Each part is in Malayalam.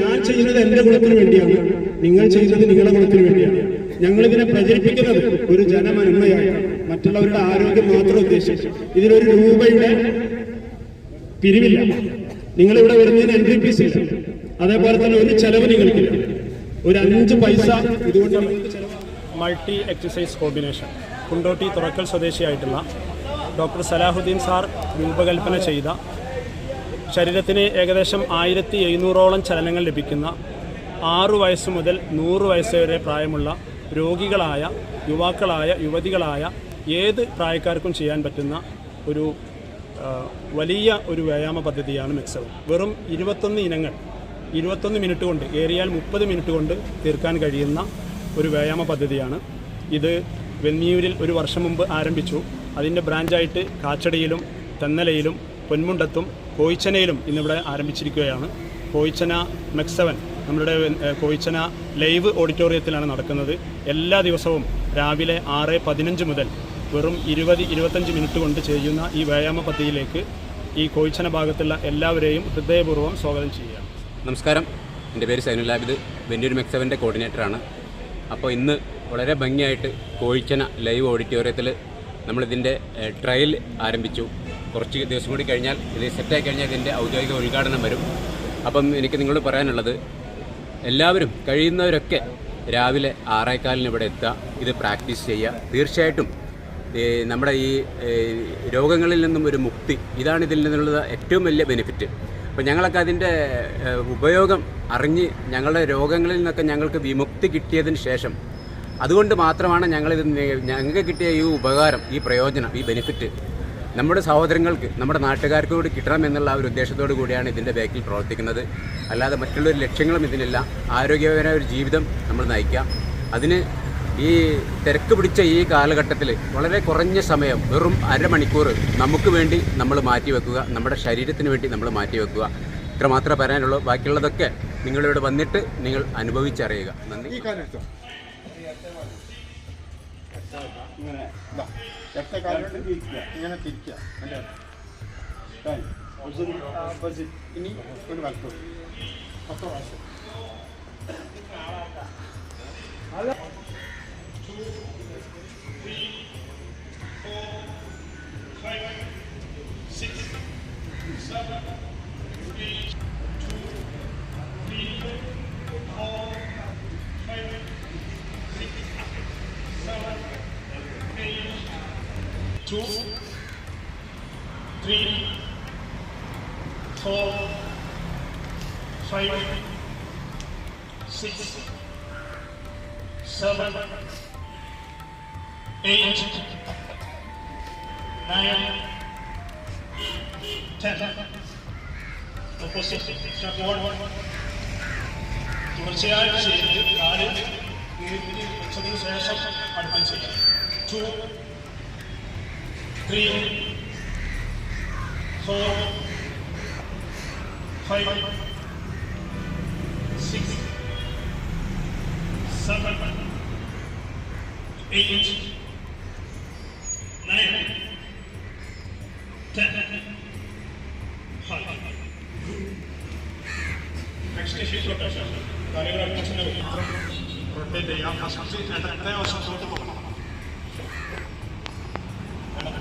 ഞാൻ ചെയ്യുന്നത് എന്റെ കുളത്തിന് വേണ്ടിയാണ്. നിങ്ങൾ ചെയ്യുന്നത് നിങ്ങളുടെ കുളത്തിന് വേണ്ടിയാണ്. ഞങ്ങൾ ഇതിനെ പ്രചരിപ്പിക്കുന്നത് ഒരു ജനമനന്മയായിട്ടാണ് മറ്റുള്ളവരുടെ ആരോഗ്യം മാത്രം ഉദ്ദേശിച്ചു. ഇതിനൊരു രൂപയുടെ പിരിവില്ല. നിങ്ങൾ ഇവിടെ വരുന്നതിന് എൻട്രി ഫീസ് ഇല്ല. അതേപോലെ തന്നെ ഒരു ചെലവ് നിങ്ങൾക്കില്ല. ഒരു അഞ്ച് പൈസ ഇതുകൊണ്ട് multi exercise combination. Kondotty Thurakkal സ്വദേശിയായിട്ടുള്ള doctor Salahuddin sir രൂപകൽപ്പന ചെയ്ത ശരീരത്തിന് ഏകദേശം ആയിരത്തി എഴുന്നൂറോളം ചലനങ്ങൾ ലഭിക്കുന്ന ആറു വയസ്സ് മുതൽ നൂറ് വയസ്സ് വരെ പ്രായമുള്ള രോഗികളായ യുവാക്കളായ യുവതികളായ ഏത് പ്രായക്കാർക്കും ചെയ്യാൻ പറ്റുന്ന ഒരു വലിയ ഒരു വ്യായാമ പദ്ധതിയാണ് മിക്സവ് വെറും ഇരുപത്തൊന്ന് ഇനങ്ങൾ ഇരുപത്തൊന്ന് മിനിറ്റ് കൊണ്ട് ഏറിയാൽ മുപ്പത് മിനിറ്റ് കൊണ്ട് തീർക്കാൻ കഴിയുന്ന ഒരു വ്യായാമ പദ്ധതിയാണ്. ഇത് വെന്നിയൂരിൽ ഒരു വർഷം മുമ്പ് ആരംഭിച്ചു. അതിന്റെ ബ്രാഞ്ചായിട്ട് കാച്ചടിയിലും തെന്നലയിലും പൊന്മുണ്ടത്തും കോയിച്ചനയിലും ഇന്നിവിടെ ആരംഭിച്ചിരിക്കുകയാണ്. കോയിച്ചന മെക്സവൻ നമ്മുടെ കോയിച്ചന ലൈവ് ഓഡിറ്റോറിയത്തിലാണ് നടക്കുന്നത്. എല്ലാ ദിവസവും രാവിലെ ആറ് പതിനഞ്ച് മുതൽ വെറും ഇരുപത് ഇരുപത്തഞ്ച് മിനിറ്റ് കൊണ്ട് ചെയ്യുന്ന ഈ വ്യായാമ പദ്ധതിയിലേക്ക് ഈ കോയിച്ചന ഭാഗത്തുള്ള എല്ലാവരെയും ഹൃദയപൂർവം സ്വാഗതം ചെയ്യുകയാണ്. നമസ്കാരം. എന്റെ പേര് സൈനുലാബിദ് വെന്നൂർ മെക്സവന്റെ കോർഡിനേറ്ററാണ്. അപ്പോൾ ഇന്ന് വളരെ ഭംഗിയായിട്ട് കോഴിച്ചന ലൈവ് ഓഡിറ്റോറിയത്തിൽ നമ്മളിതിന്റെ ട്രയൽ ആരംഭിച്ചു. കുറച്ച് ദിവസം കൂടി കഴിഞ്ഞാൽ ഇത് സെറ്റായി കഴിഞ്ഞാൽ ഇതിന്റെ ഔദ്യോഗിക ഉദ്ഘാടനം വരും. അപ്പം എനിക്ക് നിങ്ങളോട് പറയാനുള്ളത് എല്ലാവരും കഴിയുന്നവരൊക്കെ രാവിലെ ആറേക്കാലിന് ഇവിടെ എത്തുക ഇത് പ്രാക്ടീസ് ചെയ്യുക. തീർച്ചയായിട്ടും നമ്മുടെ ഈ രോഗങ്ങളിൽ നിന്നും ഒരു മുക്തി ഇതാണ് ഇതിൽ നിന്നുള്ള ഏറ്റവും വലിയ ബെനിഫിറ്റ് അപ്പോൾ ഞങ്ങളൊക്കെ അതിന്റെ ഉപയോഗം അറിഞ്ഞ് ഞങ്ങളുടെ രോഗങ്ങളിൽ നിന്നൊക്കെ ഞങ്ങൾക്ക് വിമുക്തി കിട്ടിയതിന് ശേഷം അതുകൊണ്ട് മാത്രമാണ് ഞങ്ങളിത് ഞങ്ങൾക്ക് കിട്ടിയ ഈ ഉപകാരം ഈ പ്രയോജനം ഈ ബെനിഫിറ്റ് നമ്മുടെ സഹോദരങ്ങൾക്ക് നമ്മുടെ നാട്ടുകാർക്ക് കൂടി കിട്ടണമെന്നുള്ള ആ ഒരു ഉദ്ദേശത്തോടു കൂടിയാണ് ഇതിന്റെ ബാക്കിൽ പ്രവർത്തിക്കുന്നത്. അല്ലാതെ മറ്റുള്ളൊരു ലക്ഷ്യങ്ങളും ഇതിനില്ല. ആരോഗ്യപരമായ ഒരു ജീവിതം നമ്മൾ നയിക്കാം. അതിന് ഈ തിരക്ക് പിടിച്ച ഈ കാലഘട്ടത്തിൽ വളരെ കുറഞ്ഞ സമയം വെറും അരമണിക്കൂർ നമുക്ക് വേണ്ടി നമ്മൾ മാറ്റിവെക്കുക നമ്മുടെ ശരീരത്തിന് വേണ്ടി നമ്മൾ മാറ്റിവെക്കുക. ഇത്ര മാത്രമേ പറയാനുള്ളൂ. ബാക്കിയുള്ളതൊക്കെ നിങ്ങളിവിടെ വന്നിട്ട് നിങ്ങൾ അനുഭവിച്ചറിയുക. നന്ദി. ഇങ്ങനെ ഇതാ ഒറ്റ കാലോട്ട് തിരിക്കുക ഇങ്ങനെ തിരിക്കുക അല്ലേ Done. Opposite, opposite. ഇനി ഒരു വലത്തോട്ട് പത്ത് പ്രാവശ്യം two, three, four, five, six, seven, eight, nine, ten. Opposite. Step one. തുടർച്ചയായി ചെയ്ത് നാല് നീട്ടി വെച്ചതിന് ശേഷം അടുപ്പിൽ ചെയ്യാം two three, four, five, six, seven, eight, nine, ten, five. Next is his rotation. Choreography is now. Rotate the arm as much as I try also to go.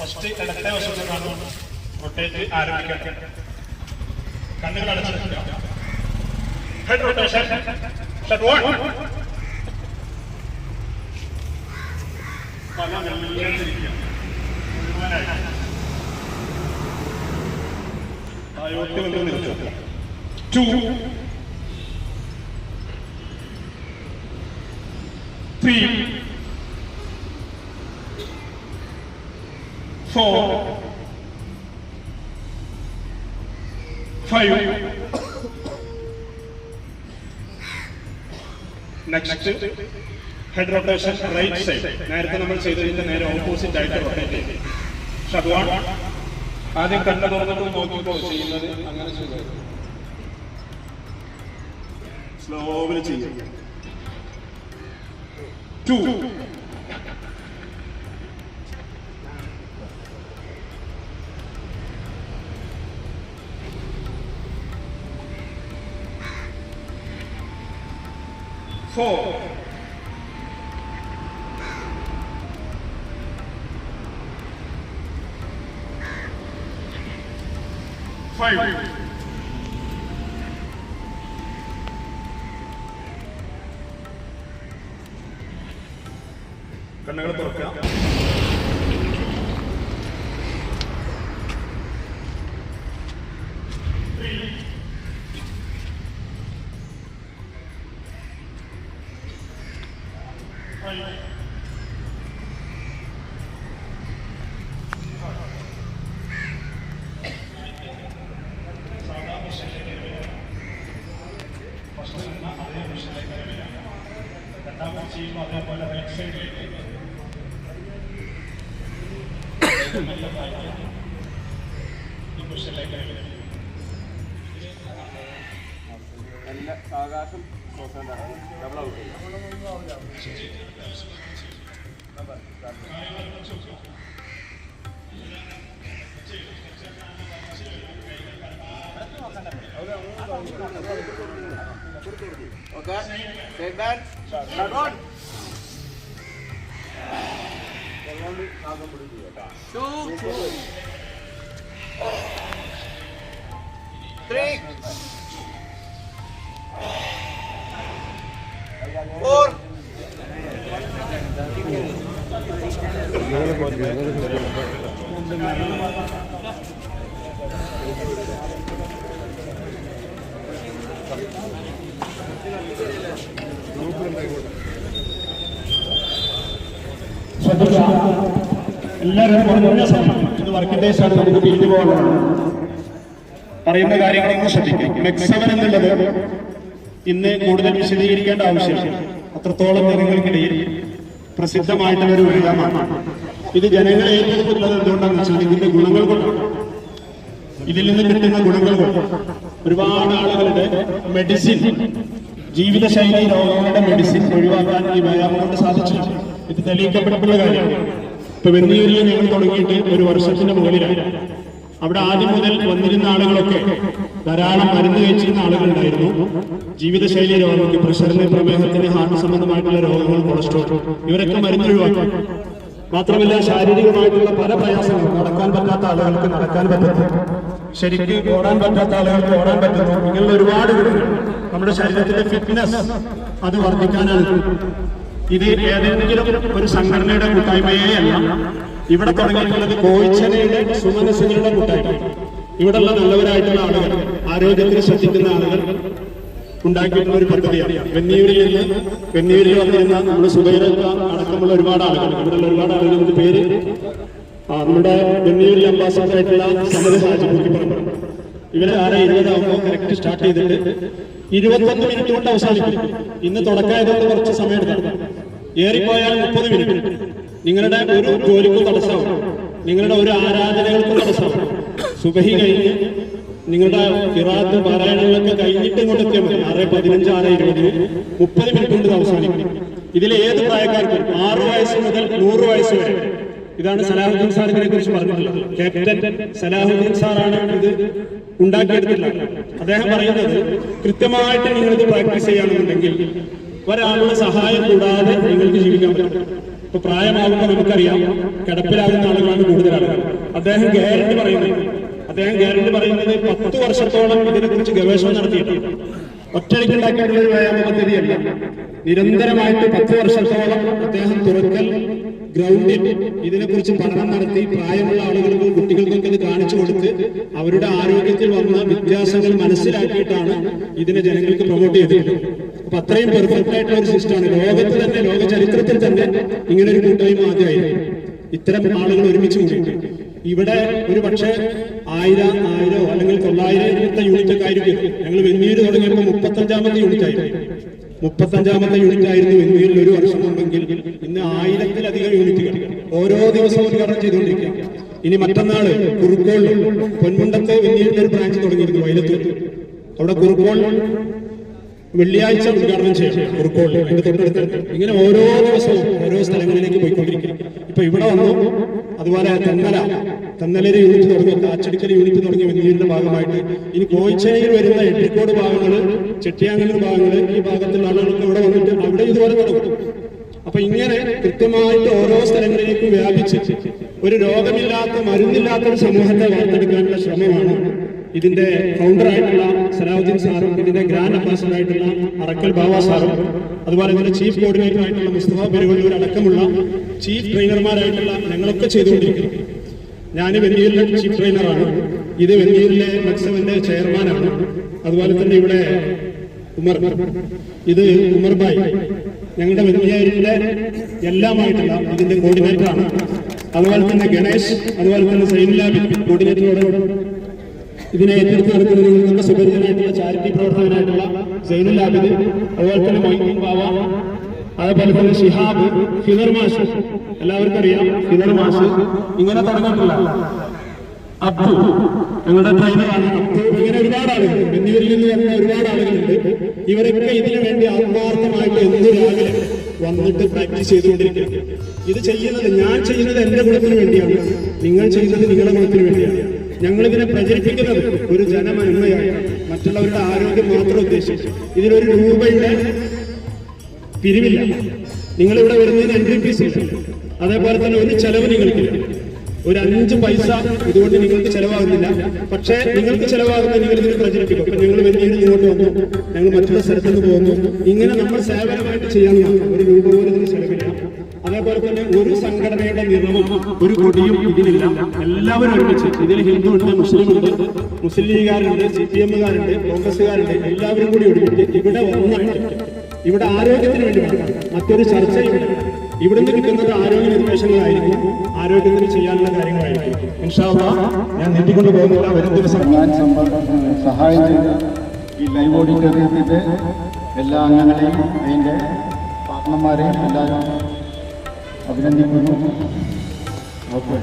Başka bir tane daha var. Rotate ആരംഭിക്കണം കണ്ണുകൾ അടച്ചിരിക്കുക head rotation five. Next head rotation right side നേരത്തെ നമ്മൾ ചെയ്തതിന്റെ നേരെ ഓപ്പോസിറ്റ് ആയിട്ട് റൊട്ടേറ്റ് ചെയ്യും ഷഡ്വാൺ ആദ്യം കണ്ണു തുറന്നിട്ട് നോക്കിയിട്ടോ ചെയ്യുന്നത് അങ്ങനെ ചെയ്തത് സ്ലോവിൽ ചെയ്യും. ടു four, five, കണ്ണുകൾ തുറക്കുക. രണ്ടാമത് ചെയ്യുമ്പോൾ അതേപോലെ റൈറ്റ് സൈഡിലേക്ക് ഈ പൊസിഷനിലേക്ക് ആകാശം double out Okay? Same man. Thank you. എല്ലാവരും കുറഞ്ഞ സമയം. പറയുന്ന കാര്യങ്ങളൊന്നും ശ്രദ്ധിക്കും. മെക്സവൻ എന്നുള്ളത് ഇന്ന് കൂടുതൽ വിശദീകരിക്കേണ്ട ആവശ്യമില്ല. അത്രത്തോളം ജനങ്ങൾക്കിടയിൽ പ്രസിദ്ധമായിട്ടുള്ള ഒരു വിധമാണ് ഇത് ജനങ്ങളെ ഏറ്റെടുക്കുന്നത് എന്തുകൊണ്ടാണെന്ന് വെച്ചാൽ ഇതിന്റെ ഗുണങ്ങൾ കൊണ്ടാണ്. ഇതിൽ നിന്ന് കിട്ടുന്ന ഗുണങ്ങൾ കൊണ്ട് ഒരുപാട് ആളുകളുടെ മെഡിസിൻ ജീവിതശൈലി രോഗങ്ങളുടെ മെഡിസിൻ ഒഴിവാക്കാൻ ഈ വ്യായാമം കൊണ്ട് സാധിച്ചു ഇത് തെളിയിക്കപ്പെട്ടിട്ടുള്ള കാര്യമാണ്. ഇപ്പൊ വെന്നിയൂരിൽ ഞങ്ങൾ തുടങ്ങിയിട്ട് ഒരു വർഷത്തിന്റെ മുകളിലായി. അവിടെ ആദ്യം മുതൽ വന്നിരുന്ന ആളുകളൊക്കെ ധാരാളം മരുന്ന് കഴിച്ചിരുന്ന ആളുകളുണ്ടായിരുന്നു. ജീവിതശൈലി രോഗങ്ങൾക്ക് പ്രഷറിന് പ്രമേഹത്തിന് ഹാർട്ട് സംബന്ധമായിട്ടുള്ള രോഗങ്ങൾ കൊളസ്ട്രോൾ ഇവരൊക്കെ മരുന്ന് ഒഴിവാക്കി. മാത്രമല്ല ശാരീരികമായിട്ടുള്ള പല പ്രയാസങ്ങളും നടക്കാൻ പറ്റാത്ത ആളുകൾക്ക് നടക്കാൻ പറ്റുന്നു ശരിക്ക് ഓടാൻ പറ്റാത്ത ആളുകൾക്ക് ഓടാൻ പറ്റുന്നു. ഇങ്ങനെയുള്ള ഒരുപാട് ഗുണങ്ങൾ. നമ്മുടെ ശരീരത്തിന്റെ ഫിറ്റ്നസ് അത് വർദ്ധിക്കാനാണ്. ഇത് ഏതെങ്കിലും ഒരു സംഘടനയുടെ കൂട്ടായ്മയേ അല്ല ഇവിടെ തുടങ്ങിയിട്ടുള്ളത് കോയിച്ചനയുടെ സുമനസുകളുടെ കൂട്ടായ്മ. ഇവിടെയുള്ള നല്ലവരായിട്ടുള്ള ആളുകൾ ആരോഗ്യത്തിന് ശ്രദ്ധിക്കുന്ന ആളുകൾ ഉണ്ടാക്കിയിട്ടുള്ള ഒരു പദ്ധതിയാണ്. വെന്നിയൂരിൽ നിന്ന് വെന്നിയൂരിൽ വന്നിരുന്ന നമ്മുടെ സുബൈര അടക്കമുള്ള ഒരുപാട് ആളുകൾ. ഇവിടെയുള്ള ഒരുപാട് ആളുകളുടെ പേര് നമ്മുടെ വെന്നിയൂരിൽ അംബാസഡർ ആയിട്ടുള്ള കുട്ടിപ്പറമ്പ് ഇവരെ ആരെ ഇരുപതാകുമ്പോൾ കറക്റ്റ് സ്റ്റാർട്ട് ചെയ്തിട്ട് ഇരുപത്തൊന്ന് മിനിറ്റ് കൊണ്ട് അവസാനിക്കും. ഇന്ന് തുടക്കമായതുകൊണ്ട് കുറച്ച് സമയം എടുക്കാം. ഏറിപ്പോയാൽ മുപ്പത് മിനിറ്റ് നിങ്ങളുടെ ഒരു ജോലിക്കും തടസ്സമാവും നിങ്ങളുടെ ഒരു ആരാധനകൾക്കും തടസ്സമാവും സുബഹി കഴിഞ്ഞ് നിങ്ങളുടെ ഇറാത്ത് പാരായണങ്ങളൊക്കെ കഴിഞ്ഞിട്ട് ഇങ്ങോട്ട് എത്തിയാൽ മതി. ആറ് പതിനഞ്ച് ആറ് ഇരുപത് മുപ്പത് മിനിറ്റ് കൊണ്ട് അവസാനിക്കും. ഇതിൽ ഏത് പ്രായക്കാർക്കും ആറ് വയസ്സ് മുതൽ നൂറ് വയസ്സ് വരെ ഇതാണ് സലാഹുദ്ദീൻ സാറിനെ കുറിച്ച് പറഞ്ഞിട്ടുള്ളത്. ക്യാപ്റ്റൻ സലാഹുദ്ദീൻ സാറാണ് ഇത് ഉണ്ടാക്കിയെടുത്തിട്ടുള്ളത്. അദ്ദേഹം പറയുന്നത് കൃത്യമായിട്ട് നിങ്ങൾ ഇത് പ്രാക്ടീസ് ചെയ്യുകയാണെന്നുണ്ടെങ്കിൽ ഒരാളുടെ സഹായം കൂടാതെ നിങ്ങൾക്ക് ജീവിക്കാൻ പറ്റും. ഇപ്പൊ പ്രായമാകുമ്പോൾ നമുക്കറിയാം കിടപ്പിലാകുന്ന ആളുകളാണ് കൂടുതൽ ആളുകൾ. അദ്ദേഹം ഗ്യാരണ്ടി പറയുന്നത് അദ്ദേഹം ഗ്യാരണ്ടി പറയുന്നത് പത്ത് വർഷത്തോളം ഇതിനെക്കുറിച്ച് ഗവേഷണം നടത്തിയിട്ടുണ്ട്. ഒറ്റയ്ക്കുണ്ടാക്കിയിട്ടുള്ള വ്യായാമ പദ്ധതിയല്ല. നിരന്തരമായിട്ട് പത്ത് വർഷത്തോളം അദ്ദേഹം തുറക്കൽ ഗ്രൗണ്ടിൽ ഇതിനെക്കുറിച്ച് പഠനം നടത്തി പ്രായമുള്ള ആളുകൾക്കും കുട്ടികൾക്കൊക്കെ ഇത് കാണിച്ചു കൊടുത്ത് അവരുടെ ആരോഗ്യത്തിൽ വന്ന വ്യത്യാസങ്ങൾ മനസ്സിലാക്കിയിട്ടാണ് ഇതിനെ ജനങ്ങൾക്ക് പ്രൊമോട്ട് ചെയ്തിട്ടുള്ളത് അപ്പൊ അത്രയും പെർഫെക്റ്റ് ആയിട്ടുള്ള ഒരു സിസ്റ്റമാണ് ലോകത്ത് തന്നെ ലോക ചരിത്രത്തിൽ തന്നെ ഇങ്ങനെ ഒരു കൂട്ടായ്മ ആദ്യമായിരുന്നു ഇത്തരം ആളുകൾ ഒരുമിച്ച് കൂടിയിട്ട് ഇവിടെ ഒരു പക്ഷേ ആയിരം ആയിരോ അല്ലെങ്കിൽ തൊള്ളായിരം യൂണിറ്റ് ഒക്കെ ആയിരിക്കും. ഞങ്ങൾ വെന്നീര് തുടങ്ങിയപ്പോൾ മുപ്പത്തഞ്ചാമത്തെ യൂണിറ്റ് ആയിരുന്നു മുപ്പത്തഞ്ചാമത്തെ യൂണിറ്റ് ആയിരുന്നു ഇന്ത്യയിൽ ഒരു വർഷം മുമ്പെങ്കിൽ ഇന്ന് ആയിരത്തിലധികം യൂണിറ്റുകൾ ഓരോ ദിവസവും ഉദ്ഘാടനം ചെയ്തുകൊണ്ടിരിക്കുക ഇനി മറ്റന്നാൾ കുറുക്കോൾ പൊന്മുണ്ടത്തെ വലിയ ഒരു ബ്രാഞ്ച് തുടങ്ങിയിരുന്നു വൈലത്തൂർ അവിടെ കുറുക്കോൾ വെള്ളിയാഴ്ച ഉദ്ഘാടനം ചെയ്യണം. ഇങ്ങനെ ഓരോ ദിവസവും ഓരോ സ്ഥലങ്ങളിലേക്ക് പോയിക്കൊണ്ടിരിക്കും. ഇപ്പൊ ഇവിടെ വന്നു. അതുപോലെ തെന്നല. തെന്നലൊരു യൂണിറ്റ് തുടങ്ങി. കാച്ചടിക്കൽ യൂണിറ്റ് തുടങ്ങിയ വെന്നീരിന്റെ ഭാഗമായിട്ട്. ഇനി കോയിച്ചേരിയിൽ വരുന്ന എട്ടിക്കോട് ഭാഗങ്ങൾ ചെട്ടിയാങ്ങലൂർ ഭാഗങ്ങൾ ഈ ഭാഗത്തുള്ള ആളുകൾക്ക് ഇവിടെ വന്നിട്ട് അവിടെ ഇതുപോലെ തുടങ്ങും. അപ്പൊ ഇങ്ങനെ കൃത്യമായിട്ട് ഓരോ സ്ഥലങ്ങളിലേക്കും വ്യാപിച്ച് ഒരു രോഗമില്ലാത്ത മരുന്നില്ലാത്ത ഒരു സമൂഹത്തെ വാർത്തെടുക്കാനുള്ള ശ്രമമാണ് ഇതിന്റെ ഫൗണ്ടർ ആയിട്ടുള്ള സലാഹുദ്ദീൻ സാറും ഇതിന്റെ ഗ്രാൻഡ് അംബാസഡർ ആയിട്ടുള്ള അറക്കൽ ബാവ സാറും അതുപോലെ തന്നെ ചീഫ് കോർഡിനേറ്റർ ആയിട്ടുള്ള മുസ്തഫ പെരുവള്ളൂർ അടക്കമുള്ള ചീഫ് ട്രെയിനർമാരായിട്ടുള്ള ഞങ്ങളൊക്കെ ചെയ്തുകൊണ്ടിരിക്കുന്നു. ഞാൻ വെന്നീരിലെ ചീഫ് ട്രെയിനറാണ് ഇത് വെന്നീരിലെ മത്സവന്റെ ചെയർമാനാണ് അതുപോലെ തന്നെ ഇവിടെ ഉമർ. ഇത് ഉമർ ഞങ്ങളുടെ വെന്നിയാരിന്റെ എല്ലാമായിട്ടുള്ള ഇതിന്റെ കോർഡിനേറ്ററാണ് അതുപോലെ തന്നെ ഗണേഷ് അതുപോലെ തന്നെ സൈനുലാബി കോർഡിനേറ്ററോട് ഇതിനെ ഏറ്റെടുത്ത് നടത്തുന്നത് നമ്മുടെ ചാരിറ്റി പ്രവർത്തകനായിട്ടുള്ള സൈനുൽ ആബിദ് അതുപോലെ തന്നെ മൊയ്തീൻ ബാബ അതേപോലെ തന്നെ ഷിഹാബ് ഫിദർ മാഷ് എല്ലാവർക്കും അറിയാം ഫിദർ മാഷ് ഇങ്ങനെ തുടങ്ങിയിട്ടുള്ള അബ്ദു ഞങ്ങളുടെ ട്രെയിനറാണ് അബ്ദു ഇങ്ങനെ ഒരുപാട് ആളുകൾ എന്നിവരിൽ നിന്ന് വരുന്ന ഒരുപാട് ആളുകളുണ്ട്. ഇവരൊക്കെ ഇതിനു വേണ്ടി ആത്മാർത്ഥമായിട്ട് എന്ത് രാവിലെ വന്നിട്ട് പ്രാക്ടീസ് ചെയ്തുകൊണ്ടിരിക്കുകയാണ് ഇത് ചെയ്യുന്നത് ഞാൻ ചെയ്യുന്നത് എന്റെ ഗുണത്തിന് വേണ്ടിയാണ്. നിങ്ങൾ ചെയ്യുന്നത് നിങ്ങളുടെ ഗുണത്തിന് വേണ്ടിയാണ്. ഞങ്ങൾ ഇതിനെ പ്രചരിപ്പിക്കുന്നത് ഒരു ജനമന്മയാണ്. മറ്റുള്ളവരുടെ ആരോഗ്യം മാത്രം ഉദ്ദേശിച്ചു. ഇതിനൊരു രൂപയുടെ പിരിവില്ല. നിങ്ങളിവിടെ വരുന്നതിന് എൻട്രി ഫീസ് ഇല്ല അതേപോലെ തന്നെ ഒരു ചെലവ് നിങ്ങൾക്ക് ഒരു അഞ്ച് പൈസ ഇതുകൊണ്ട് നിങ്ങൾക്ക് ചെലവാകുന്നില്ല. പക്ഷേ നിങ്ങൾക്ക് ചെലവാകുന്ന നിങ്ങൾ ഇതിന് പ്രചരിപ്പിക്കും. അപ്പൊ ഞങ്ങൾ വലിയ ഇങ്ങോട്ട് വന്നു. ഞങ്ങൾ മറ്റുള്ള സ്ഥലത്തുനിന്ന് പോകുന്നു. ഇങ്ങനെ നമ്മൾ സേവനമായിട്ട് ചെയ്യാൻ ഒരു രൂപ പോലും ഇതിന് ചെലവില്ല. അതേപോലെ തന്നെ ഒരു സംഘടനയുടെ നിറവും ഒരു കൊടിയും ഇതിലില്ല. എല്ലാവരും ഒരുമിച്ച്. ഇതിൽ ഹിന്ദു ഉണ്ട് മുസ്ലിം ഉണ്ട് മുസ്ലിം ലീഗുകാരുണ്ട് സി പി എമ്മുകാരുണ്ട് കോൺഗ്രസ്സുകാരുണ്ട്. എല്ലാവരും കൂടി ഒരുമിച്ച് ഇവിടെ വന്നിട്ട് ഇവിടെ ആരോഗ്യത്തിന് വേണ്ടി വേണം മറ്റൊരു ചർച്ചയുണ്ട് ഇവിടുന്ന് കിട്ടുന്നത് ആരോഗ്യ നിർദ്ദേശങ്ങളായിരിക്കും. ആരോഗ്യത്തിന് ചെയ്യാനുള്ള കാര്യങ്ങളായിരിക്കും. ഇൻഷാ അല്ലാഹ് ഞാൻ നീട്ടിക്കൊണ്ട് പോകുന്നില്ല വരും ദിവസം സഹായം ഈ ലൈവ് ഓഡിറ്റോറിയത്തിന്റെ എല്ലാ അംഗങ്ങളെയും അതിന്റെ പാർട്ട്ണർമാരെയും എല്ലാവരും అభినందించు ఓకే